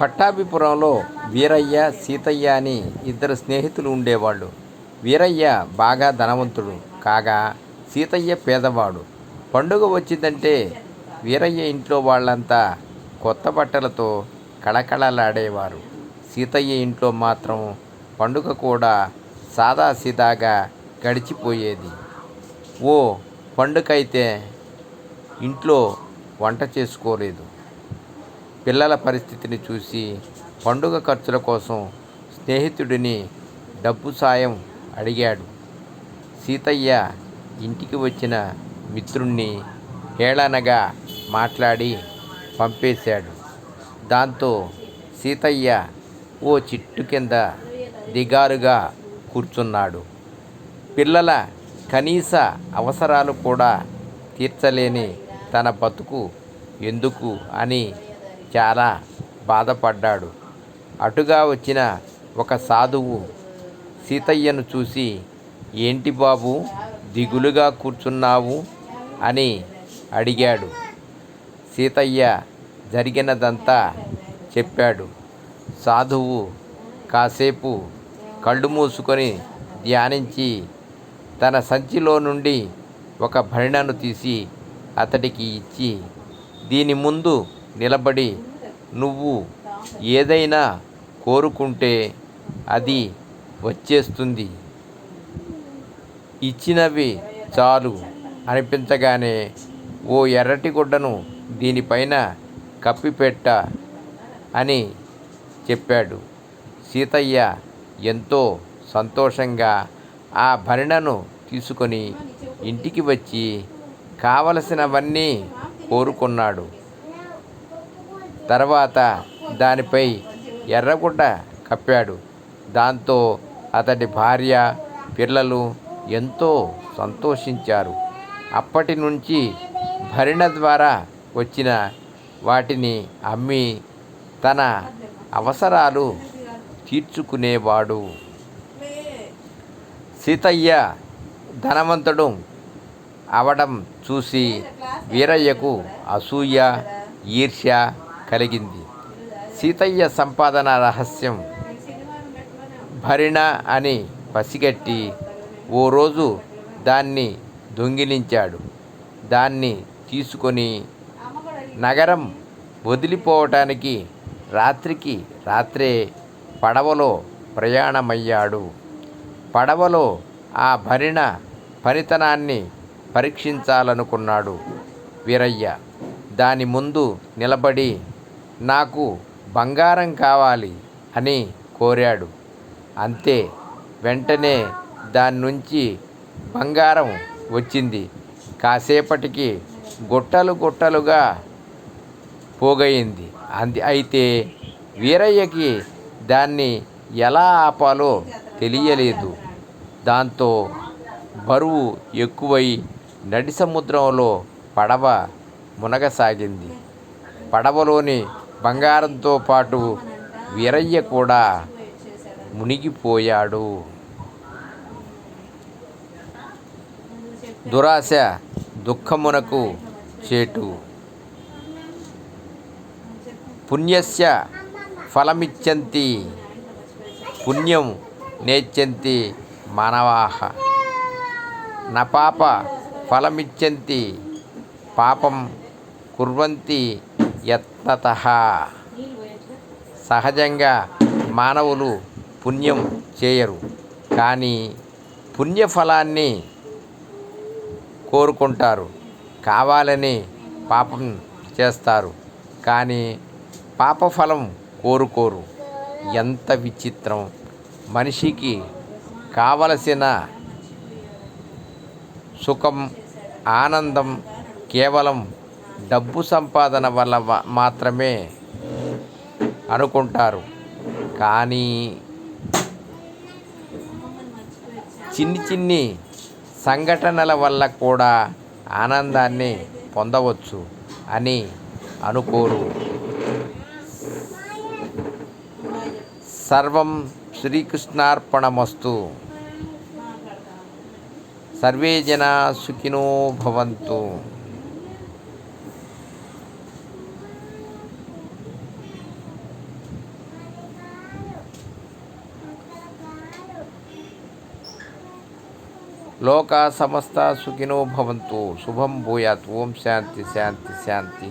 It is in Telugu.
పట్టాభిపురంలో వీరయ్య సీతయ్య అని ఇద్దరు స్నేహితులు ఉండేవాళ్ళు. వీరయ్య బాగా ధనవంతుడు కాగా సీతయ్య పేదవాడు. పండుగ వచ్చిందంటే వీరయ్య ఇంట్లో వాళ్ళంతా కొత్త బట్టలతో కళకళలాడేవారు. సీతయ్య ఇంట్లో మాత్రం పండుగ కూడా సాదాసీదాగా గడిచిపోయేది. ఓ పండుగ అయితే ఇంట్లో వంట చేసుకోలేదు. పిల్లల పరిస్థితిని చూసి పండుగ ఖర్చుల కోసం స్నేహితుడిని డబ్బు సాయం అడిగాడు. సీతయ్య ఇంటికి వచ్చిన మిత్రుణ్ణి హేళనగా మాట్లాడి పంపేశాడు. దాంతో సీతయ్య ఓ చిట్టు కింద దిగారుగా కూర్చున్నాడు. పిల్లల కనీస అవసరాలు కూడా తీర్చలేని తన బతుకు ఎందుకు అని చాలా బాధపడ్డాడు. అటుగా వచ్చిన ఒక సాధువు సీతయ్యను చూసి ఏంటి బాబు దిగులుగా కూర్చున్నావు? అని అడిగాడు. సీతయ్య జరిగినదంతా చెప్పాడు. సాధువు కాసేపు కళ్ళు మూసుకొని ధ్యానించి తన సంచిలో నుండి ఒక భరిణను తీసి అతడికి ఇచ్చి దీని ముందు నిలబడి నువ్వు ఏదైనా కోరుకుంటే అది వచ్చేస్తుంది. ఇచ్చినవి చాలు అనిపించగానే ఓ ఎర్రటి గుడ్డను దీనిపైన కప్పిపెట్ట అని చెప్పాడు. సీతయ్య ఎంతో సంతోషంగా ఆ భరిణను తీసుకొని ఇంటికి వచ్చి కావలసినవన్నీ కోరుకున్నాడు. తర్వాత దానిపై ఎర్రగుడ్డ కప్పాడు. దాంతో అతడి భార్య పిల్లలు ఎంతో సంతోషించారు. అప్పటి నుంచి భరిణ ద్వారా వచ్చిన వాటిని అమ్మి తన అవసరాలు తీర్చుకునేవాడు. సీతయ్య ధనవంతుడు అవడం చూసి వీరయ్యకు అసూయ ఈర్ష్య కలిగింది. సీతయ్య సంపాదన రహస్యం భరిణ అని పసిగట్టి ఓ రోజు దాన్ని దొంగిలించాడు. దాన్ని తీసుకొని నగరం వదిలిపోవటానికి రాత్రికి రాత్రే పడవలో ప్రయాణమయ్యాడు. పడవలో ఆ భరిణ పనితనాన్ని పరీక్షించాలనుకున్నాడు వీరయ్య. దాని ముందు నిలబడి నాకు బంగారం కావాలి అని కోరాడు. అంతే వెంటనే దాని నుంచి బంగారం వచ్చింది. కాసేపటికి గుట్టలు గుట్టలుగా పోగయింది. అంది అయితే వీరయ్యకి దాన్ని ఎలా ఆపాలో తెలియలేదు. దాంతో బరువు ఎక్కువై నడి సముద్రంలో పడవ మునగసాగింది. పడవలోని బంగారంతో పాటు వీరయ్య కూడా మునిగిపోయాడు. దురాశ దుఃఖమునకు చేటు. పుణ్యస్య ఫలమిచ్చంతి పుణ్యం నేచ్చంతి మానవాహ నా పాప ఫలమిచ్చంతి పాపం కుర్వంతి యత్నత సహజంగా మానవులు పుణ్యం చేయరు. కానీ పుణ్యఫలాన్ని కోరుకుంటారు. కావాలని పాపం చేస్తారు. కానీ పాపఫలం కోరుకోరు. ఎంత విచిత్రం. మనిషికి కావలసిన సుఖం ఆనందం కేవలం డబ్బు సంపాదన వల్ల మాత్రమే అనుకుంటారు. కానీ చిన్ని చిన్ని సంఘటనల వల్ల కూడా ఆనందాన్ని పొందవచ్చు అని అనుకోరు. సర్వం శ్రీకృష్ణార్పణమస్తు. సర్వే జనా సుఖినో భవంతు. లోక సమస్త సుఖినో భవంతు శుభం భూయాత్ ఓం శాంతి శాంతి శాంతి